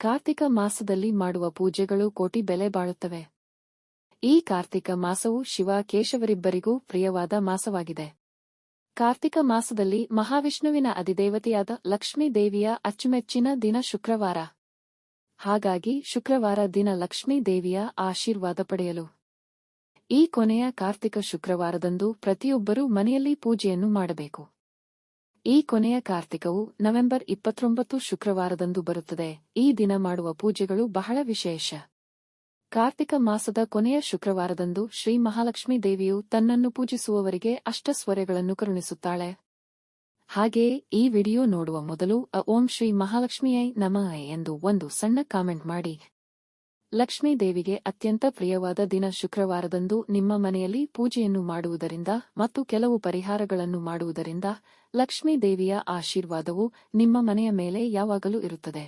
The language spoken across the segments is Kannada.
ಕಾರ್ತಿಕ ಮಾಸದಲ್ಲಿ ಮಾಡುವ ಪೂಜೆಗಳು ಕೋಟಿ ಬೆಲೆ ಬಾಳುತ್ತವೆ. ಈ ಕಾರ್ತಿಕ ಮಾಸವು ಶಿವ ಕೇಶವರಿಬ್ಬರಿಗೂ ಪ್ರಿಯವಾದ ಮಾಸವಾಗಿದೆ. ಕಾರ್ತಿಕ ಮಾಸದಲ್ಲಿ ಮಹಾವಿಷ್ಣುವಿನ ಅಧಿದೇವತೆಯಾದ ಲಕ್ಷ್ಮೀ ದೇವಿಯ ಅಚ್ಚುಮೆಚ್ಚಿನ ದಿನ ಶುಕ್ರವಾರ. ಹಾಗಾಗಿ ಶುಕ್ರವಾರ ದಿನ ಲಕ್ಷ್ಮೀ ದೇವಿಯ ಆಶೀರ್ವಾದ ಪಡೆಯಲು. ಈ ಕೊನೆಯ ಕಾರ್ತಿಕ ಶುಕ್ರವಾರದಂದು ಪ್ರತಿಯೊಬ್ಬರೂ ಮನೆಯಲ್ಲಿ ಪೂಜೆಯನ್ನು ಮಾಡಬೇಕು. ಈ ಕೊನೆಯ ಕಾರ್ತಿಕವು ನವೆಂಬರ್ ಇಪ್ಪತ್ತೊಂಬತ್ತು ಶುಕ್ರವಾರದಂದು ಬರುತ್ತದೆ. ಈ ದಿನ ಮಾಡುವ ಪೂಜೆಗಳು ಬಹಳ ವಿಶೇಷ. ಕಾರ್ತಿಕ ಮಾಸದ ಕೊನೆಯ ಶುಕ್ರವಾರದಂದು ಶ್ರೀ ಮಹಾಲಕ್ಷ್ಮೀ ದೇವಿಯು ತನ್ನನ್ನು ಪೂಜಿಸುವವರಿಗೆ ಅಷ್ಟಸ್ವರಗಳನ್ನು ಕರುಣಿಸುತ್ತಾಳೆ. ಹಾಗೆಯೇ ಈ ವಿಡಿಯೋ ನೋಡುವ ಮೊದಲು, ಅ ಓಂ ಶ್ರೀ ಮಹಾಲಕ್ಷ್ಮಿಯೈ ನಮಃ ಎಂದು ಒಂದು ಸಣ್ಣ ಕಾಮೆಂಟ್ ಮಾಡಿ. ಲಕ್ಷ್ಮೀ ದೇವಿಗೆ ಅತ್ಯಂತ ಪ್ರಿಯವಾದ ದಿನ ಶುಕ್ರವಾರದಂದು ನಿಮ್ಮ ಮನೆಯಲ್ಲಿ ಪೂಜೆಯನ್ನು ಮಾಡುವುದರಿಂದ ಮತ್ತು ಕೆಲವು ಪರಿಹಾರಗಳನ್ನು ಮಾಡುವುದರಿಂದ ಲಕ್ಷ್ಮೀ ದೇವಿಯ ಆಶೀರ್ವಾದವು ನಿಮ್ಮ ಮನೆಯ ಮೇಲೆ ಯಾವಾಗಲೂ ಇರುತ್ತದೆ.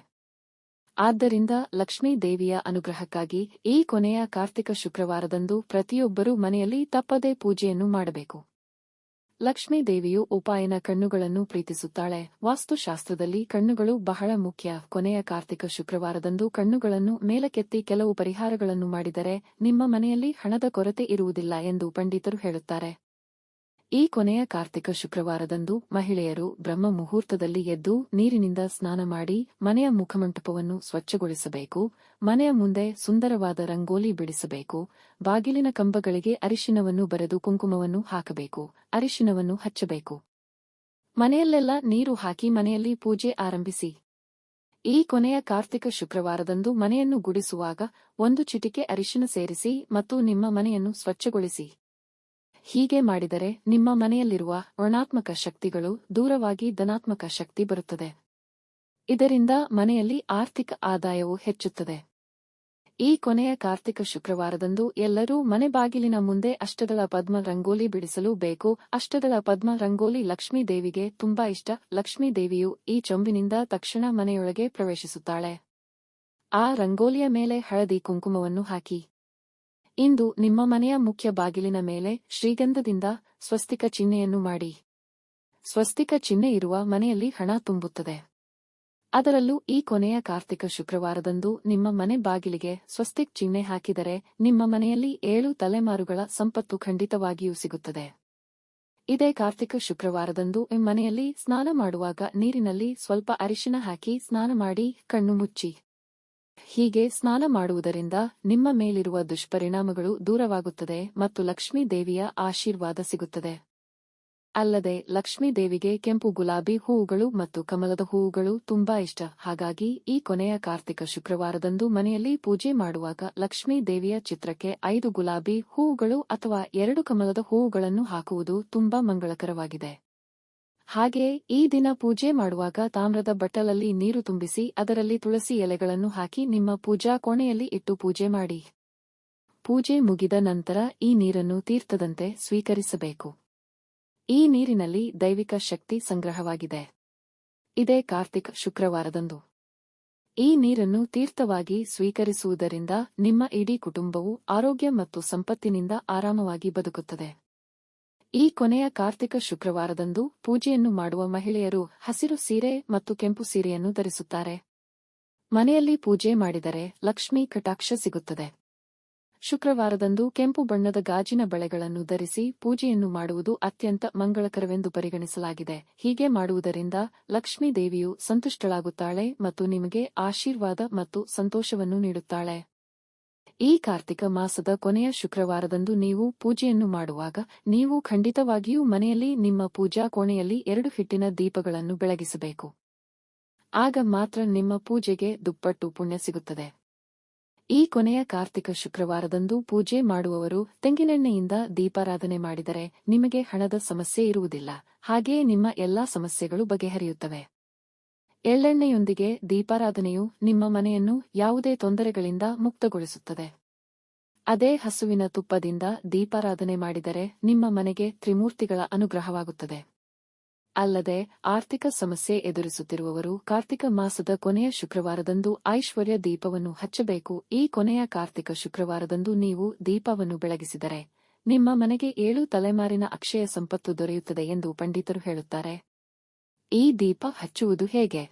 ಆದ್ದರಿಂದ ಲಕ್ಷ್ಮೀ ದೇವಿಯ ಅನುಗ್ರಹಕ್ಕಾಗಿ ಈ ಕೊನೆಯ ಕಾರ್ತಿಕ ಶುಕ್ರವಾರದಂದು ಪ್ರತಿಯೊಬ್ಬರೂ ಮನೆಯಲ್ಲಿ ತಪ್ಪದೇ ಪೂಜೆಯನ್ನು ಮಾಡಬೇಕು. ಲಕ್ಷ್ಮೀ ದೇವಿಯು ಉಪಾಯನ ಕಣ್ಣುಗಳನ್ನು ಪ್ರೀತಿಸುತ್ತಾಳೆ. ವಾಸ್ತುಶಾಸ್ತ್ರದಲ್ಲಿ ಕಣ್ಣುಗಳು ಬಹಳ ಮುಖ್ಯ. ಕೊನೆಯ ಕಾರ್ತಿಕ ಶುಕ್ರವಾರದಂದು ಕಣ್ಣುಗಳನ್ನು ಮೇಲಕ್ಕೆತ್ತಿ ಕೆಲವು ಪರಿಹಾರಗಳನ್ನು ಮಾಡಿದರೆ ನಿಮ್ಮ ಮನೆಯಲ್ಲಿ ಹಣದ ಕೊರತೆ ಇರುವುದಿಲ್ಲ ಎಂದು ಪಂಡಿತರು ಹೇಳುತ್ತಾರೆ. ಈ ಕೊನೆಯ ಕಾರ್ತಿಕ ಶುಕ್ರವಾರದಂದು ಮಹಿಳೆಯರು ಬ್ರಹ್ಮ ಮುಹೂರ್ತದಲ್ಲಿ ಎದ್ದು ನೀರಿನಿಂದ ಸ್ನಾನ ಮಾಡಿ ಮನೆಯ ಮುಖಮಂಟಪವನ್ನು ಸ್ವಚ್ಛಗೊಳಿಸಬೇಕು, ಮನೆಯ ಮುಂದೆ ಸುಂದರವಾದ ರಂಗೋಲಿ ಬಿಡಿಸಬೇಕು, ಬಾಗಿಲಿನ ಕಂಬಗಳಿಗೆ ಅರಿಶಿನವನ್ನು ಬರೆದು ಕುಂಕುಮವನ್ನು ಹಾಕಬೇಕು ಅರಿಶಿನವನ್ನು ಹಚ್ಚಬೇಕು. ಮನೆಯಲ್ಲೆಲ್ಲ ನೀರು ಹಾಕಿ ಮನೆಯಲ್ಲಿ ಪೂಜೆ ಆರಂಭಿಸಿ. ಈ ಕೊನೆಯ ಕಾರ್ತಿಕ ಶುಕ್ರವಾರದಂದು ಮನೆಯನ್ನು ಗುಡಿಸುವಾಗ ಒಂದು ಚಿಟಿಕೆ ಅರಿಶಿನ ಸೇರಿಸಿ ಮತ್ತು ನಿಮ್ಮ ಮನೆಯನ್ನು ಸ್ವಚ್ಛಗೊಳಿಸಿ. ಹೀಗೆ ಮಾಡಿದರೆ ನಿಮ್ಮ ಮನೆಯಲ್ಲಿರುವ ಋಣಾತ್ಮಕ ಶಕ್ತಿಗಳು ದೂರವಾಗಿ ಧನಾತ್ಮಕ ಶಕ್ತಿ ಬರುತ್ತದೆ. ಇದರಿಂದ ಮನೆಯಲ್ಲಿ ಆರ್ಥಿಕ ಆದಾಯವು ಹೆಚ್ಚುತ್ತದೆ. ಈ ಕೊನೆಯ ಕಾರ್ತಿಕ ಶುಕ್ರವಾರದಂದು ಎಲ್ಲರೂ ಮನೆ ಬಾಗಿಲಿನ ಮುಂದೆ ಅಷ್ಟದಳ ಪದ್ಮ ರಂಗೋಲಿ ಬಿಡಿಸಲು ಬೇಕು. ಅಷ್ಟದಳ ಪದ್ಮ ರಂಗೋಲಿ ಲಕ್ಷ್ಮೀ ದೇವಿಗೆ ತುಂಬಾ ಇಷ್ಟ. ಲಕ್ಷ್ಮೀ ದೇವಿಯು ಈ ಚೊಂಬಿನಿಂದ ತಕ್ಷಣ ಮನೆಯೊಳಗೆ ಪ್ರವೇಶಿಸುತ್ತಾಳೆ. ಆ ರಂಗೋಲಿಯ ಮೇಲೆ ಹಳದಿ ಕುಂಕುಮವನ್ನು ಹಾಕಿ. ಇಂದು ನಿಮ್ಮ ಮನೆಯ ಮುಖ್ಯ ಬಾಗಿಲಿನ ಮೇಲೆ ಶ್ರೀಗಂಧದಿಂದ ಸ್ವಸ್ತಿಕ ಚಿಹ್ನೆಯನ್ನು ಮಾಡಿ. ಸ್ವಸ್ತಿಕ ಚಿಹ್ನೆ ಇರುವ ಮನೆಯಲ್ಲಿ ಹಣ ತುಂಬುತ್ತದೆ. ಅದರಲ್ಲೂ ಈ ಕೊನೆಯ ಕಾರ್ತಿಕ ಶುಕ್ರವಾರದಂದು ನಿಮ್ಮ ಮನೆ ಬಾಗಿಲಿಗೆ ಸ್ವಸ್ತಿಕ್ ಚಿಹ್ನೆ ಹಾಕಿದರೆ ನಿಮ್ಮ ಮನೆಯಲ್ಲಿ ಏಳು ತಲೆಮಾರುಗಳ ಸಂಪತ್ತು ಖಂಡಿತವಾಗಿಯೂ ಸಿಗುತ್ತದೆ. ಇದೇ ಕಾರ್ತಿಕ ಶುಕ್ರವಾರದಂದು ಮನೆಯಲ್ಲಿ ಸ್ನಾನ ಮಾಡುವಾಗ ನೀರಿನಲ್ಲಿ ಸ್ವಲ್ಪ ಅರಿಶಿನ ಹಾಕಿ ಸ್ನಾನ ಮಾಡಿ ಕಣ್ಣು ಮುಚ್ಚಿ. ಹೀಗೆ ಸ್ನಾನ ಮಾಡುವುದರಿಂದ ನಿಮ್ಮ ಮೇಲಿರುವ ದುಷ್ಪರಿಣಾಮಗಳು ದೂರವಾಗುತ್ತದೆ ಮತ್ತು ಲಕ್ಷ್ಮೀ ದೇವಿಯ ಆಶೀರ್ವಾದ ಸಿಗುತ್ತದೆ. ಅಲ್ಲದೆ ಲಕ್ಷ್ಮೀ ದೇವಿಗೆ ಕೆಂಪು ಗುಲಾಬಿ ಹೂವುಗಳು ಮತ್ತು ಕಮಲದ ಹೂವುಗಳು ತುಂಬಾ ಇಷ್ಟ. ಹಾಗಾಗಿ ಈ ಕೊನೆಯ ಕಾರ್ತಿಕ ಶುಕ್ರವಾರದಂದು ಮನೆಯಲ್ಲಿ ಪೂಜೆ ಮಾಡುವಾಗ ಲಕ್ಷ್ಮೀ ದೇವಿಯ ಚಿತ್ರಕ್ಕೆ ಐದು ಗುಲಾಬಿ ಹೂವುಗಳು ಅಥವಾ ಎರಡು ಕಮಲದ ಹೂವುಗಳನ್ನು ಹಾಕುವುದು ತುಂಬಾ ಮಂಗಳಕರವಾಗಿದೆ. ಹಾಗೆಯೇ ಈ ದಿನ ಪೂಜೆ ಮಾಡುವಾಗ ತಾಮ್ರದ ಬಟ್ಟಲಲ್ಲಿ ನೀರು ತುಂಬಿಸಿ ಅದರಲ್ಲಿ ತುಳಸಿ ಎಲೆಗಳನ್ನು ಹಾಕಿ ನಿಮ್ಮ ಪೂಜಾ ಕೋಣೆಯಲ್ಲಿ ಇಟ್ಟು ಪೂಜೆ ಮಾಡಿ. ಪೂಜೆ ಮುಗಿದ ನಂತರ ಈ ನೀರನ್ನು ತೀರ್ಥದಂತೆ ಸ್ವೀಕರಿಸಬೇಕು. ಈ ನೀರಿನಲ್ಲಿ ದೈವಿಕ ಶಕ್ತಿ ಸಂಗ್ರಹವಾಗಿದೆ. ಇದೇ ಕಾರ್ತಿಕ್ ಶುಕ್ರವಾರದಂದು. ಈ ನೀರನ್ನು ತೀರ್ಥವಾಗಿ ಸ್ವೀಕರಿಸುವುದರಿಂದ ನಿಮ್ಮ ಇಡೀ ಕುಟುಂಬವು ಆರೋಗ್ಯ ಮತ್ತು ಸಂಪತ್ತಿನಿಂದ ಆರಾಮವಾಗಿ ಬದುಕುತ್ತದೆ. ಈ ಕೊನೆಯ ಕಾರ್ತಿಕ ಶುಕ್ರವಾರದಂದು ಪೂಜೆಯನ್ನು ಮಾಡುವ ಮಹಿಳೆಯರು ಹಸಿರು ಸೀರೆ ಮತ್ತು ಕೆಂಪು ಸೀರೆಯನ್ನು ಧರಿಸುತ್ತಾರೆ. ಮನೆಯಲ್ಲಿ ಪೂಜೆ ಮಾಡಿದರೆ ಲಕ್ಷ್ಮೀ ಕಟಾಕ್ಷ ಸಿಗುತ್ತದೆ. ಶುಕ್ರವಾರದಂದು ಕೆಂಪು ಬಣ್ಣದ ಗಾಜಿನ ಬಳೆಗಳನ್ನು ಧರಿಸಿ ಪೂಜೆಯನ್ನು ಮಾಡುವುದು ಅತ್ಯಂತ ಮಂಗಳಕರವೆಂದು ಪರಿಗಣಿಸಲಾಗಿದೆ. ಹೀಗೆ ಮಾಡುವುದರಿಂದ ಲಕ್ಷ್ಮೀ ದೇವಿಯು ಸಂತುಷ್ಟಳಾಗುತ್ತಾಳೆ ಮತ್ತು ನಿಮಗೆ ಆಶೀರ್ವಾದ ಮತ್ತು ಸಂತೋಷವನ್ನು ನೀಡುತ್ತಾಳೆ. ಈ ಕಾರ್ತಿಕ ಮಾಸದ ಕೊನೆಯ ಶುಕ್ರವಾರದಂದು ನೀವು ಪೂಜೆಯನ್ನು ಮಾಡುವಾಗ ನೀವು ಖಂಡಿತವಾಗಿಯೂ ಮನೆಯಲ್ಲಿ ನಿಮ್ಮ ಪೂಜಾ ಕೋಣೆಯಲ್ಲಿ ಎರಡು ಹಿಟ್ಟಿನ ದೀಪಗಳನ್ನು ಬೆಳಗಿಸಬೇಕು. ಆಗ ಮಾತ್ರ ನಿಮ್ಮ ಪೂಜೆಗೆ ದುಪ್ಪಟ್ಟು ಪುಣ್ಯ ಸಿಗುತ್ತದೆ. ಈ ಕೊನೆಯ ಕಾರ್ತಿಕ ಶುಕ್ರವಾರದಂದು ಪೂಜೆ ಮಾಡುವವರು ತೆಂಗಿನೆಣ್ಣೆಯಿಂದ ದೀಪಾರಾಧನೆ ಮಾಡಿದರೆ ನಿಮಗೆ ಹಣದ ಸಮಸ್ಯೆ ಇರುವುದಿಲ್ಲ, ಹಾಗೆಯೇ ನಿಮ್ಮ ಎಲ್ಲಾ ಸಮಸ್ಯೆಗಳು ಬಗೆಹರಿಯುತ್ತವೆ. ಎಳ್ಳೆಣ್ಣೆಯೊಂದಿಗೆ ದೀಪಾರಾಧನೆಯು ನಿಮ್ಮ ಮನೆಯನ್ನು ಯಾವುದೇ ತೊಂದರೆಗಳಿಂದ ಮುಕ್ತಗೊಳಿಸುತ್ತದೆ. ಅದೇ ಹಸುವಿನ ತುಪ್ಪದಿಂದ ದೀಪಾರಾಧನೆ ಮಾಡಿದರೆ ನಿಮ್ಮ ಮನೆಗೆ ತ್ರಿಮೂರ್ತಿಗಳ ಅನುಗ್ರಹವಾಗುತ್ತದೆ. ಅಲ್ಲದೆ ಆರ್ಥಿಕ ಸಮಸ್ಯೆ ಎದುರಿಸುತ್ತಿರುವವರು ಕಾರ್ತಿಕ ಮಾಸದ ಕೊನೆಯ ಶುಕ್ರವಾರದಂದು ಐಶ್ವರ್ಯ ದೀಪವನ್ನು ಹಚ್ಚಬೇಕು. ಈ ಕೊನೆಯ ಕಾರ್ತಿಕ ಶುಕ್ರವಾರದಂದು ನೀವು ದೀಪವನ್ನು ಬೆಳಗಿಸಿದರೆ ನಿಮ್ಮ ಮನೆಗೆ ಏಳು ತಲೆಮಾರಿನ ಅಕ್ಷಯ ಸಂಪತ್ತು ದೊರೆಯುತ್ತದೆ ಎಂದು ಪಂಡಿತರು ಹೇಳುತ್ತಾರೆ. ಈ ದೀಪ ಹಚ್ಚುವುದು ಹೇಗೆ?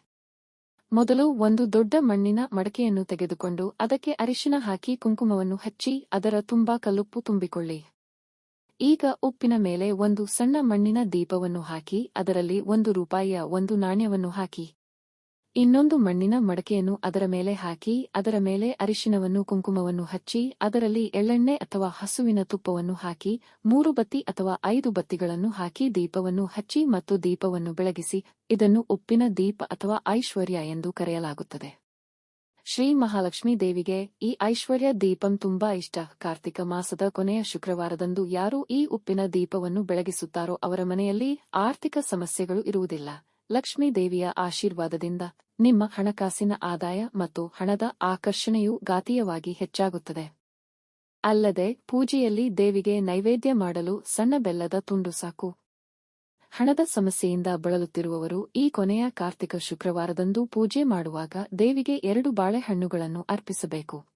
ಮೊದಲು ಒಂದು ದೊಡ್ಡ ಮಣ್ಣಿನ ಮಡಕೆಯನ್ನು ತೆಗೆದುಕೊಂಡು ಅದಕ್ಕೆ ಅರಿಶಿನ ಹಾಕಿ ಕುಂಕುಮವನ್ನು ಹಚ್ಚಿ ಅದರ ತುಂಬಾ ಕಲ್ಲುಪ್ಪು ತುಂಬಿಕೊಳ್ಳಿ. ಈಗ ಉಪ್ಪಿನ ಮೇಲೆ ಒಂದು ಸಣ್ಣ ಮಣ್ಣಿನ ದೀಪವನ್ನು ಹಾಕಿ ಅದರಲ್ಲಿ ಒಂದು ರೂಪಾಯಿಯ ಒಂದು ನಾಣ್ಯವನ್ನು ಹಾಕಿ. ಇನ್ನೊಂದು ಮಣ್ಣಿನ ಮಡಕೆಯನ್ನು ಅದರ ಮೇಲೆ ಹಾಕಿ, ಅದರ ಮೇಲೆ ಅರಿಶಿನವನ್ನು ಕುಂಕುಮವನ್ನು ಹಚ್ಚಿ, ಅದರಲ್ಲಿ ಎಳ್ಳೆಣ್ಣೆ ಅಥವಾ ಹಸುವಿನ ತುಪ್ಪವನ್ನು ಹಾಕಿ, ಮೂರು ಬತ್ತಿ ಅಥವಾ ಐದು ಬತ್ತಿಗಳನ್ನು ಹಾಕಿ ದೀಪವನ್ನು ಹಚ್ಚಿ ಮತ್ತು ದೀಪವನ್ನು ಬೆಳಗಿಸಿ, ಇದನ್ನು ಉಪ್ಪಿನ ದೀಪ ಅಥವಾ ಐಶ್ವರ್ಯ ಎಂದು ಕರೆಯಲಾಗುತ್ತದೆ. ಶ್ರೀ ಮಹಾಲಕ್ಷ್ಮೀ ದೇವಿಗೆ ಈ ಐಶ್ವರ್ಯ ದೀಪಂ ತುಂಬಾ ಇಷ್ಟ. ಕಾರ್ತಿಕ ಮಾಸದ ಕೊನೆಯ ಶುಕ್ರವಾರದಂದು ಯಾರು ಈ ಉಪ್ಪಿನ ದೀಪವನ್ನು ಬೆಳಗಿಸುತ್ತಾರೋ ಅವರ ಮನೆಯಲ್ಲಿ ಆರ್ಥಿಕ ಸಮಸ್ಯೆಗಳು ಇರುವುದಿಲ್ಲ. ಲಕ್ಷ್ಮೀ ದೇವಿಯ ಆಶೀರ್ವಾದದಿಂದ ನಿಮ್ಮ ಹಣಕಾಸಿನ ಆದಾಯ ಮತ್ತು ಹಣದ ಆಕರ್ಷಣೆಯು ಘಾತೀಯವಾಗಿ ಹೆಚ್ಚಾಗುತ್ತದೆ. ಅಲ್ಲದೆ ಪೂಜೆಯಲ್ಲಿ ದೇವಿಗೆ ನೈವೇದ್ಯ ಮಾಡಲು ಸಣ್ಣ ಬೆಲ್ಲದ ತುಂಡು ಸಾಕು. ಹಣದ ಸಮಸ್ಯೆಯಿಂದ ಬಳಲುತ್ತಿರುವವರು ಈ ಕೊನೆಯ ಕಾರ್ತಿಕ ಶುಕ್ರವಾರದಂದು ಪೂಜೆ ಮಾಡುವಾಗ ದೇವಿಗೆ ಎರಡು ಬಾಳೆಹಣ್ಣುಗಳನ್ನು ಅರ್ಪಿಸಬೇಕು.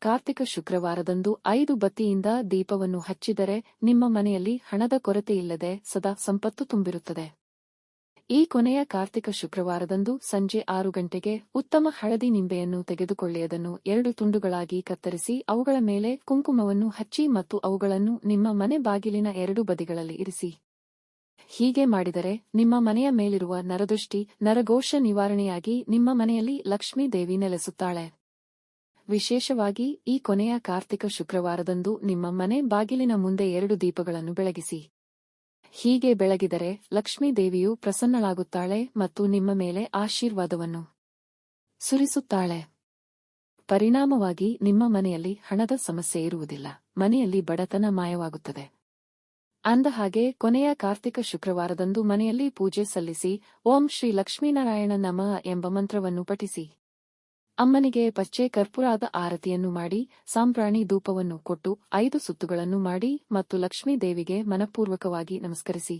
ಕಾರ್ತಿಕ ಶುಕ್ರವಾರದಂದು ಐದು ಬತ್ತಿಯಿಂದ ದೀಪವನ್ನು ಹಚ್ಚಿದರೆ ನಿಮ್ಮ ಮನೆಯಲ್ಲಿ ಹಣದ ಕೊರತೆಯಿಲ್ಲದೆ ಸದಾ ಸಂಪತ್ತು ತುಂಬಿರುತ್ತದೆ. ಈ ಕೊನೆಯ ಕಾರ್ತಿಕ ಶುಕ್ರವಾರದಂದು ಸಂಜೆ ಆರು ಗಂಟೆಗೆ ಉತ್ತಮ ಹಳದಿ ನಿಂಬೆಯನ್ನು ತೆಗೆದುಕೊಳ್ಳಿ ಅದನ್ನು ಎರಡು ತುಂಡುಗಳಾಗಿ ಕತ್ತರಿಸಿ ಅವುಗಳ ಮೇಲೆ ಕುಂಕುಮವನ್ನು ಹಚ್ಚಿ ಮತ್ತು ಅವುಗಳನ್ನು ನಿಮ್ಮ ಮನೆ ಬಾಗಿಲಿನ ಎರಡು ಬದಿಗಳಲ್ಲಿ ಇರಿಸಿ. ಹೀಗೆ ಮಾಡಿದರೆ ನಿಮ್ಮ ಮನೆಯ ಮೇಲಿರುವ ನರದೃಷ್ಟಿ ನರಘೋಷ ನಿವಾರಣೆಯಾಗಿ ನಿಮ್ಮ ಮನೆಯಲ್ಲಿ ಲಕ್ಷ್ಮೀ ದೇವಿ ನೆಲೆಸುತ್ತಾಳೆ. ವಿಶೇಷವಾಗಿ ಈ ಕೊನೆಯ ಕಾರ್ತಿಕ ಶುಕ್ರವಾರದಂದು ನಿಮ್ಮ ಮನೆ ಬಾಗಿಲಿನ ಮುಂದೆ ಎರಡು ದೀಪಗಳನ್ನು ಬೆಳಗಿಸಿ. ಹೀಗೆ ಬೆಳಗಿದರೆ ಲಕ್ಷ್ಮೀ ದೇವಿಯು ಪ್ರಸನ್ನಳಾಗುತ್ತಾಳೆ ಮತ್ತು ನಿಮ್ಮ ಮೇಲೆ ಆಶೀರ್ವಾದವನ್ನು ಸುರಿಸುತ್ತಾಳೆ. ಪರಿಣಾಮವಾಗಿ ನಿಮ್ಮ ಮನೆಯಲ್ಲಿ ಹಣದ ಸಮಸ್ಯೆ ಇರುವುದಿಲ್ಲ, ಮನೆಯಲ್ಲಿ ಬಡತನ ಮಾಯವಾಗುತ್ತದೆ. ಅಂದಹಾಗೆ ಕೊನೆಯ ಕಾರ್ತಿಕ ಶುಕ್ರವಾರದಂದು ಮನೆಯಲ್ಲಿ ಪೂಜೆ ಸಲ್ಲಿಸಿ ಓಂ ಶ್ರೀ ಲಕ್ಷ್ಮೀನಾರಾಯಣ ನಮಃ ಎಂಬ ಮಂತ್ರವನ್ನು ಪಠಿಸಿ. ಅಮ್ಮನಿಗೆ ಪಚ್ಚೆ ಕರ್ಪೂರದ ಆರತಿಯನ್ನು ಮಾಡಿ ಸಾಂಪ್ರಾಣಿ ಧೂಪವನ್ನು ಕೊಟ್ಟು, ಐದು ಸುತ್ತುಗಳನ್ನು ಮಾಡಿ ಮತ್ತು ಲಕ್ಷ್ಮೀ ದೇವಿಗೆ ಮನಪೂರ್ವಕವಾಗಿ ನಮಸ್ಕರಿಸಿ.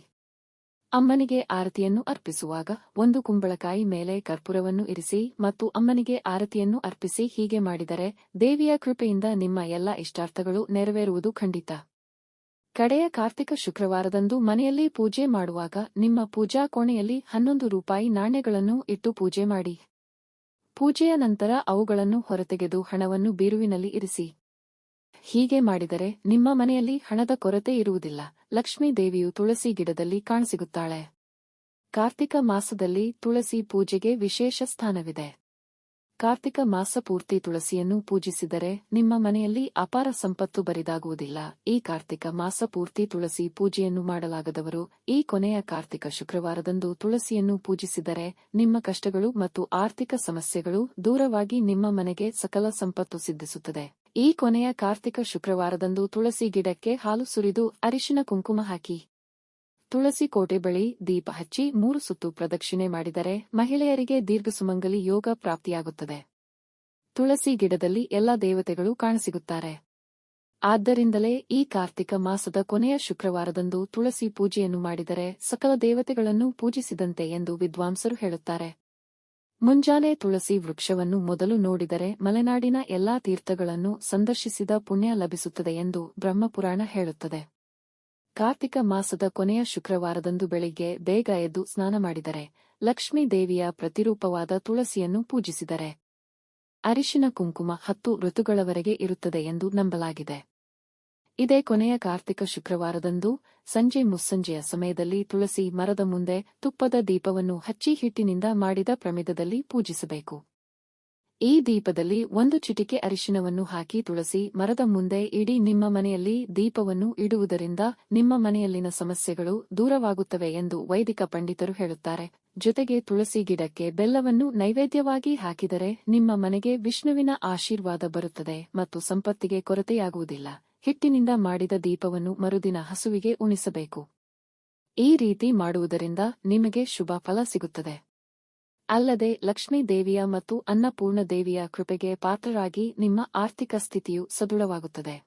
ಅಮ್ಮನಿಗೆ ಆರತಿಯನ್ನು ಅರ್ಪಿಸುವಾಗ ಒಂದು ಕುಂಬಳಕಾಯಿ ಮೇಲೆ ಕರ್ಪೂರವನ್ನು ಇರಿಸಿ ಮತ್ತು ಅಮ್ಮನಿಗೆ ಆರತಿಯನ್ನು ಅರ್ಪಿಸಿ ಹೀಗೆ ಮಾಡಿದರೆ ದೇವಿಯ ಕೃಪೆಯಿಂದ ನಿಮ್ಮ ಎಲ್ಲ ಇಷ್ಟಾರ್ಥಗಳು ನೆರವೇರುವುದು ಖಂಡಿತ. ಕಡೆಯ ಕಾರ್ತಿಕ ಶುಕ್ರವಾರದಂದು ಮನೆಯಲ್ಲಿ ಪೂಜೆ ಮಾಡುವಾಗ ನಿಮ್ಮ ಪೂಜಾ ಕೋಣೆಯಲ್ಲಿ ಹನ್ನೊಂದು ರೂಪಾಯಿ ನಾಣ್ಯಗಳನ್ನು ಇಟ್ಟು ಪೂಜೆ ಮಾಡಿ. ಪೂಜೆಯ ನಂತರ ಅವುಗಳನ್ನು ಹೊರತೆಗೆದು ಹಣವನ್ನು ಬೀರುವಿನಲ್ಲಿ ಇರಿಸಿ. ಹೀಗೆ ಮಾಡಿದರೆ ನಿಮ್ಮ ಮನೆಯಲ್ಲಿ ಹಣದ ಕೊರತೆ ಇರುವುದಿಲ್ಲ. ಲಕ್ಷ್ಮೀ ದೇವಿಯು ತುಳಸಿ ಗಿಡದಲ್ಲಿ ಕಾಣಸಿಗುತ್ತಾಳೆ. ಕಾರ್ತಿಕ ಮಾಸದಲ್ಲಿ ತುಳಸಿ ಪೂಜೆಗೆ ವಿಶೇಷ ಸ್ಥಾನವಿದೆ. ಕಾರ್ತಿಕ ಮಾಸ ಪೂರ್ತಿ ತುಳಸಿಯನ್ನು ಪೂಜಿಸಿದರೆ ನಿಮ್ಮ ಮನೆಯಲ್ಲಿ ಅಪಾರ ಸಂಪತ್ತು ಬರಿದಾಗುವುದಿಲ್ಲ. ಈ ಕಾರ್ತಿಕ ಮಾಸ ಪೂರ್ತಿ ತುಳಸಿ ಪೂಜೆಯನ್ನು ಮಾಡಲಾಗದವರು ಈ ಕೊನೆಯ ಕಾರ್ತಿಕ ಶುಕ್ರವಾರದಂದು ತುಳಸಿಯನ್ನು ಪೂಜಿಸಿದರೆ ನಿಮ್ಮ ಕಷ್ಟಗಳು ಮತ್ತು ಆರ್ಥಿಕ ಸಮಸ್ಯೆಗಳು ದೂರವಾಗಿ ನಿಮ್ಮ ಮನೆಗೆ ಸಕಲ ಸಂಪತ್ತು ಸಿದ್ಧಿಸುತ್ತದೆ. ಈ ಕೊನೆಯ ಕಾರ್ತಿಕ ಶುಕ್ರವಾರದಂದು ತುಳಸಿ ಗಿಡಕ್ಕೆ ಹಾಲು ಸುರಿದು ಅರಿಶಿನ ಕುಂಕುಮ ಹಾಕಿ. ತುಳಸಿ ಕೋಟೆ ಬಳಿ ದೀಪ ಹಚ್ಚಿ ಮೂರು ಸುತ್ತು ಪ್ರದಕ್ಷಿಣೆ ಮಾಡಿದರೆ ಮಹಿಳೆಯರಿಗೆ ದೀರ್ಘ ಸುಮಂಗಲಿ ಯೋಗ ಪ್ರಾಪ್ತಿಯಾಗುತ್ತದೆ. ತುಳಸಿ ಗಿಡದಲ್ಲಿ ಎಲ್ಲ ದೇವತೆಗಳು ಕಾಣಸಿಗುತ್ತಾರೆ. ಆದ್ದರಿಂದಲೇ ಈ ಕಾರ್ತಿಕ ಮಾಸದ ಕೊನೆಯ ಶುಕ್ರವಾರದಂದು ತುಳಸಿ ಪೂಜೆಯನ್ನು ಮಾಡಿದರೆ ಸಕಲ ದೇವತೆಗಳನ್ನು ಪೂಜಿಸಿದಂತೆ ಎಂದು ವಿದ್ವಾಂಸರು ಹೇಳುತ್ತಾರೆ. ಮುಂಜಾನೆ ತುಳಸಿ ವೃಕ್ಷವನ್ನು ಮೊದಲು ನೋಡಿದರೆ ಮಲೆನಾಡಿನ ಎಲ್ಲಾ ತೀರ್ಥಗಳನ್ನು ಸಂದರ್ಶಿಸಿದ ಪುಣ್ಯ ಲಭಿಸುತ್ತದೆ ಎಂದು ಬ್ರಹ್ಮಪುರಾಣ ಹೇಳುತ್ತದೆ. ಕಾರ್ತಿಕ ಮಾಸದ ಕೊನೆಯ ಶುಕ್ರವಾರದಂದು ಬೆಳಿಗ್ಗೆ ಬೇಗ ಎದ್ದು ಸ್ನಾನ ಮಾಡಿದರೆ ಲಕ್ಷ್ಮೀ ದೇವಿಯ ಪ್ರತಿರೂಪವಾದ ತುಳಸಿಯನ್ನು ಪೂಜಿಸಿದರೆ. ಅರಿಶಿನ ಕುಂಕುಮ ಹತ್ತು ಋತುಗಳವರೆಗೆ ಇರುತ್ತದೆ ಎಂದು ನಂಬಲಾಗಿದೆ. ಇದೇ ಕೊನೆಯ ಕಾರ್ತಿಕ ಶುಕ್ರವಾರದಂದು ಸಂಜೆ ಮುಸ್ಸಂಜೆಯ ಸಮಯದಲ್ಲಿ ತುಳಸಿ ಮರದ ಮುಂದೆ ತುಪ್ಪದ ದೀಪವನ್ನು ಹಚ್ಚಿ ಹಿಟ್ಟಿನಿಂದ ಮಾಡಿದ ಪ್ರಮಿದದಲ್ಲಿ ಪೂಜಿಸಬೇಕು. ಈ ದೀಪದಲ್ಲಿ ಒಂದು ಚಿಟಿಕೆ ಅರಿಶಿನವನ್ನು ಹಾಕಿ ತುಳಸಿ ಮರದ ಮುಂದೆ ಇಡೀ ನಿಮ್ಮ ಮನೆಯಲ್ಲಿ ದೀಪವನ್ನು ಇಡುವುದರಿಂದ ನಿಮ್ಮ ಮನೆಯಲ್ಲಿನ ಸಮಸ್ಯೆಗಳು ದೂರವಾಗುತ್ತವೆ ಎಂದು ವೈದಿಕ ಪಂಡಿತರು ಹೇಳುತ್ತಾರೆ. ಜೊತೆಗೆ ತುಳಸಿ ಗಿಡಕ್ಕೆ ಬೆಲ್ಲವನ್ನು ನೈವೇದ್ಯವಾಗಿ ಹಾಕಿದರೆ ನಿಮ್ಮ ಮನೆಗೆ ವಿಷ್ಣುವಿನ ಆಶೀರ್ವಾದ ಬರುತ್ತದೆ ಮತ್ತು ಸಂಪತ್ತಿಗೆ ಕೊರತೆಯಾಗುವುದಿಲ್ಲ. ಹಿಟ್ಟಿನಿಂದ ಮಾಡಿದ ದೀಪವನ್ನು ಮರುದಿನ ಹಸುವಿಗೆ ಉಣಿಸಬೇಕು. ಈ ರೀತಿ ಮಾಡುವುದರಿಂದ ನಿಮಗೆ ಶುಭ ಫಲ ಸಿಗುತ್ತದೆ. ಅಲ್ಲದೆ ಲಕ್ಷ್ಮೀ ದೇವಿಯ ಮತ್ತು ಅನ್ನಪೂರ್ಣ ದೇವಿಯ ಕೃಪೆಗೆ ಪಾತ್ರರಾಗಿ ನಿಮ್ಮ ಆರ್ಥಿಕ ಸ್ಥಿತಿಯು ಸದೃಢವಾಗುತ್ತದೆ.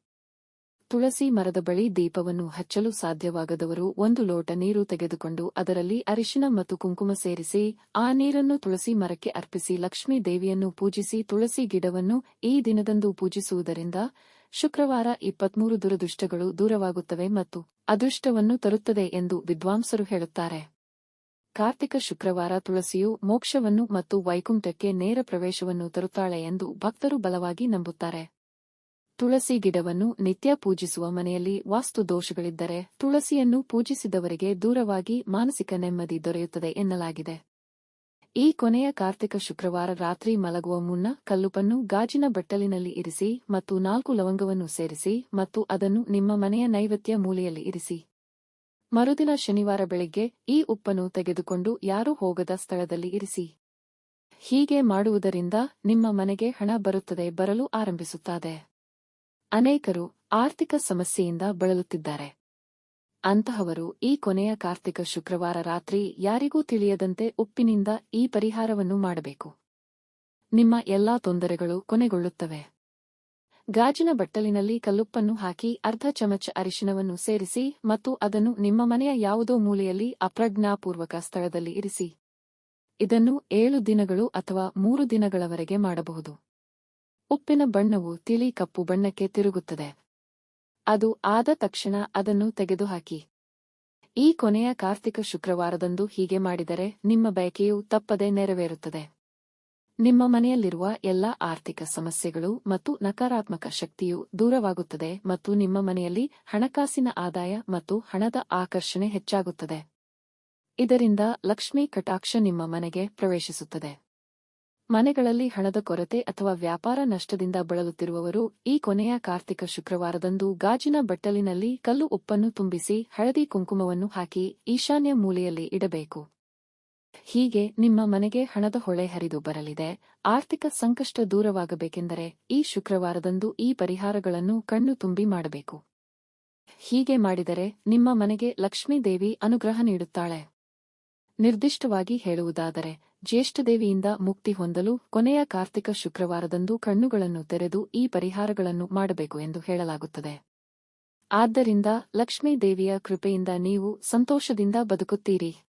ತುಳಸಿ ಮರದ ಬಳಿ ದೀಪವನ್ನು ಹಚ್ಚಲು ಸಾಧ್ಯವಾಗದವರು ಒಂದು ಲೋಟ ನೀರು ತೆಗೆದುಕೊಂಡು ಅದರಲ್ಲಿ ಅರಿಶಿನ ಮತ್ತು ಕುಂಕುಮ ಸೇರಿಸಿ, ಆ ನೀರನ್ನು ತುಳಸಿ ಮರಕ್ಕೆ ಅರ್ಪಿಸಿ ಲಕ್ಷ್ಮೀ ದೇವಿಯನ್ನು ಪೂಜಿಸಿ ತುಳಸಿ ಗಿಡವನ್ನು ಈ ದಿನದಂದು ಪೂಜಿಸುವುದರಿಂದ ಶುಕ್ರವಾರ ಇಪ್ಪತ್ಮೂರು ದುರದೃಷ್ಟಗಳು ದೂರವಾಗುತ್ತವೆ ಮತ್ತು ಅದೃಷ್ಟವನ್ನು ತರುತ್ತದೆ ಎಂದು ವಿದ್ವಾಂಸರು ಹೇಳುತ್ತಾರೆ. ಕಾರ್ತಿಕ ಶುಕ್ರವಾರ ತುಳಸಿಯು ಮೋಕ್ಷವನ್ನು ಮತ್ತು ವೈಕುಂಠಕ್ಕೆ ನೇರ ಪ್ರವೇಶವನ್ನು ತರುತ್ತಾಳೆ ಎಂದು ಭಕ್ತರು ಬಲವಾಗಿ ನಂಬುತ್ತಾರೆ. ತುಳಸಿ ಗಿಡವನ್ನು ನಿತ್ಯ ಪೂಜಿಸುವ ಮನೆಯಲ್ಲಿ ವಾಸ್ತು ದೋಷಗಳಿದ್ದರೆ ತುಳಸಿಯನ್ನು ಪೂಜಿಸಿದವರಿಗೆ ದೂರವಾಗಿ ಮಾನಸಿಕ ನೆಮ್ಮದಿ ದೊರೆಯುತ್ತದೆ ಎನ್ನಲಾಗಿದೆ. ಈ ಕೊನೆಯ ಕಾರ್ತಿಕ ಶುಕ್ರವಾರ ರಾತ್ರಿ ಮಲಗುವ ಮುನ್ನ ಕಲ್ಲುಪನ್ನು ಗಾಜಿನ ಬಟ್ಟಲಿನಲ್ಲಿ ಇರಿಸಿ ಮತ್ತು ನಾಲ್ಕು ಲವಂಗವನ್ನು ಸೇರಿಸಿ ಮತ್ತು ಅದನ್ನು ನಿಮ್ಮ ಮನೆಯ ನೈವೇದ್ಯ ಮೂಲೆಯಲ್ಲಿ ಇರಿಸಿ. ಮರುದಿನ ಶನಿವಾರ ಬೆಳಿಗ್ಗೆ ಈ ಉಪ್ಪನ್ನು ತೆಗೆದುಕೊಂಡು ಯಾರೂ ಹೋಗದ ಸ್ಥಳದಲ್ಲಿ ಇರಿಸಿ. ಹೀಗೆ ಮಾಡುವುದರಿಂದ ನಿಮ್ಮ ಮನೆಗೆ ಹಣ ಬರುತ್ತದೆ ಬರಲು ಆರಂಭಿಸುತ್ತದೆ ಅನೇಕರು ಆರ್ಥಿಕ ಸಮಸ್ಯೆಯಿಂದ ಬಳಲುತ್ತಿದ್ದಾರೆ. ಅಂತಹವರು ಈ ಕೊನೆಯ ಕಾರ್ತಿಕ ಶುಕ್ರವಾರ ರಾತ್ರಿ ಯಾರಿಗೂ ತಿಳಿಯದಂತೆ ಉಪ್ಪಿನಿಂದ ಈ ಪರಿಹಾರವನ್ನು ಮಾಡಬೇಕು. ನಿಮ್ಮ ಎಲ್ಲಾ ತೊಂದರೆಗಳು ಕೊನೆಗೊಳ್ಳುತ್ತವೆ. ಗಾಜಿನ ಬಟ್ಟಲಿನಲ್ಲಿ ಕಲ್ಲುಪ್ಪನ್ನು ಹಾಕಿ ಅರ್ಧ ಚಮಚ ಅರಿಶಿನವನ್ನು ಸೇರಿಸಿ ಮತ್ತು ಅದನ್ನು ನಿಮ್ಮ ಮನೆಯ ಯಾವುದೋ ಮೂಲೆಯಲ್ಲಿ ಅಪ್ರಜ್ಞಾಪೂರ್ವಕ ಸ್ಥಳದಲ್ಲಿ ಇರಿಸಿ. ಇದನ್ನು ಏಳು ದಿನಗಳು ಅಥವಾ ಮೂರು ದಿನಗಳವರೆಗೆ ಮಾಡಬಹುದು. ಉಪ್ಪಿನ ಬಣ್ಣವು ತಿಳಿ ಕಪ್ಪು ಬಣ್ಣಕ್ಕೆ ತಿರುಗುತ್ತದೆ. ಅದು ಆದ ತಕ್ಷಣ ಅದನ್ನು ತೆಗೆದುಹಾಕಿ. ಈ ಕೊನೆಯ ಕಾರ್ತಿಕ ಶುಕ್ರವಾರದಂದು ಹೀಗೆ ಮಾಡಿದರೆ ನಿಮ್ಮ ಬಯಕೆಯು ತಪ್ಪದೆ ನೆರವೇರುತ್ತದೆ. ನಿಮ್ಮ ಮನೆಯಲ್ಲಿರುವ ಎಲ್ಲಾ ಆರ್ಥಿಕ ಸಮಸ್ಯೆಗಳು ಮತ್ತು ನಕಾರಾತ್ಮಕ ಶಕ್ತಿಯು ದೂರವಾಗುತ್ತದೆ ಮತ್ತು ನಿಮ್ಮ ಮನೆಯಲ್ಲಿ ಹಣಕಾಸಿನ ಆದಾಯ ಮತ್ತು ಹಣದ ಆಕರ್ಷಣೆ ಹೆಚ್ಚಾಗುತ್ತದೆ. ಇದರಿಂದ ಲಕ್ಷ್ಮೀ ಕಟಾಕ್ಷ ನಿಮ್ಮ ಮನೆಗೆ ಪ್ರವೇಶಿಸುತ್ತದೆ. ಮನೆಗಳಲ್ಲಿ ಹಣದ ಕೊರತೆ ಅಥವಾ ವ್ಯಾಪಾರ ನಷ್ಟದಿಂದ ಬಳಲುತ್ತಿರುವವರು ಈ ಕೊನೆಯ ಕಾರ್ತಿಕ ಶುಕ್ರವಾರದಂದು ಗಾಜಿನ ಬಟ್ಟಲಿನಲ್ಲಿ ಕಲ್ಲು ಉಪ್ಪನ್ನು ತುಂಬಿಸಿ ಹಳದಿ ಕುಂಕುಮವನ್ನು ಹಾಕಿ ಈಶಾನ್ಯ ಮೂಲೆಯಲ್ಲಿ ಇಡಬೇಕು. ಹೀಗೆ ನಿಮ್ಮ ಮನೆಗೆ ಹಣದ ಹೊಳೆ ಹರಿದು ಬರಲಿದೆ. ಆರ್ಥಿಕ ಸಂಕಷ್ಟ ದೂರವಾಗಬೇಕೆಂದರೆ ಈ ಶುಕ್ರವಾರದಂದು ಈ ಪರಿಹಾರಗಳನ್ನು ಕಣ್ಣು ತುಂಬಿ ಮಾಡಬೇಕು. ಹೀಗೆ ಮಾಡಿದರೆ ನಿಮ್ಮ ಮನೆಗೆ ಲಕ್ಷ್ಮೀದೇವಿ ಅನುಗ್ರಹ ನೀಡುತ್ತಾಳೆ. ನಿರ್ದಿಷ್ಟವಾಗಿ ಹೇಳುವುದಾದರೆ ಜ್ಯೇಷ್ಠದೇವಿಯಿಂದ ಮುಕ್ತಿ ಹೊಂದಲು ಕೊನೆಯ ಕಾರ್ತಿಕ ಶುಕ್ರವಾರದಂದು ಕಣ್ಣುಗಳನ್ನು ತೆರೆದು ಈ ಪರಿಹಾರಗಳನ್ನು ಮಾಡಬೇಕು ಎಂದು ಹೇಳಲಾಗುತ್ತದೆ. ಆದ್ದರಿಂದ ಲಕ್ಷ್ಮೀದೇವಿಯ ಕೃಪೆಯಿಂದ ನೀವು ಸಂತೋಷದಿಂದ ಬದುಕುತ್ತೀರಿ.